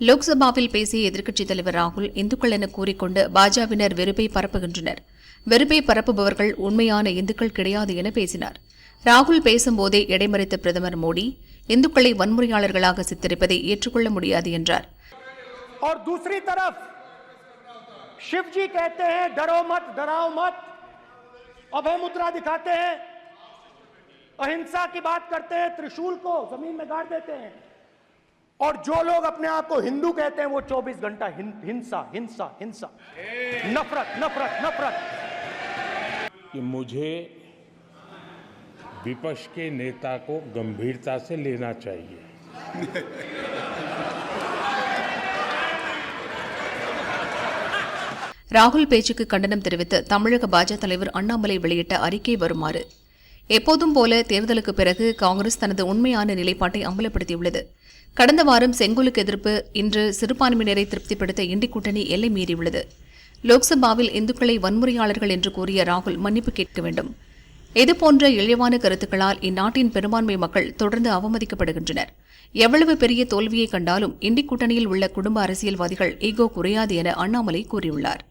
லோக்சபாவில் பேசிய எதிர்க்கட்சித் தலைவர் ராகுல் இந்துக்கள் என கூறிக்கொண்டு பாஜகவினர் வெறுப்பை பரப்புகின்றனர் வெறுப்பை பரப்புபவர்கள் உண்மையான இந்துக்கள் கிடையாது என பேசினார் ராகுல் பேசும்போதே இடைமறித்த பிரதமர் மோடி இந்துக்களை வன்முறையாளர்களாக சித்தரிப்பதை ஏற்றுக்கொள்ள முடியாது என்றார் और दूसरी तरफ शिव जी कहते हैं डरो मत डराओ मत अभय मुद्रा दिखाते हैं अहिंसा की बात करते हैं त्रिशूल को जमीन में गाड़ देते हैं और जो लोग अपने आप को हिंदू कहते हैं वो 24 घंटा हिं- हिंसा हिंसा हिंसा नफरत नफरत नफरत कि मुझे विपक्ष के नेता को गंभीरता से लेना चाहिए ராகுல் பேச்சுக்கு கண்டனம் தெரிவித்து தமிழக பாஜக தலைவர் அண்ணாமலை வெளியிட்ட அறிக்கை வருமாறு எப்போதும் போல தேர்தலுக்கு பிறகு காங்கிரஸ் தனது உண்மையான நிலைப்பாட்டை அம்பலப்படுத்தியுள்ளது. கடந்த வாரம் செங்கோலுக்கு எதிர்ப்பு இன்று சிறுபான்மையினரை திருப்திப்படுத்த இண்டி கூட்டணி எல்லை மீறியுள்ளது. லோக்சபாவில் இந்துக்களை வன்முறையாளர்கள் என்று கூறிய ராகுல் மன்னிப்பு கேட்க வேண்டும். இதுபோன்ற இழிவான கருத்துக்களால் இந்நாட்டின் பெரும்பான்மை மக்கள் தொடர்ந்து அவமதிக்கப்படுகின்றனர். எவ்வளவு பெரிய தோல்வியை கண்டாலும் இண்டி கூட்டணியில் உள்ள குடும்ப அரசியல்வாதிகள் ஈகோ குறையாது என அண்ணாமலை கூறியுள்ளார்.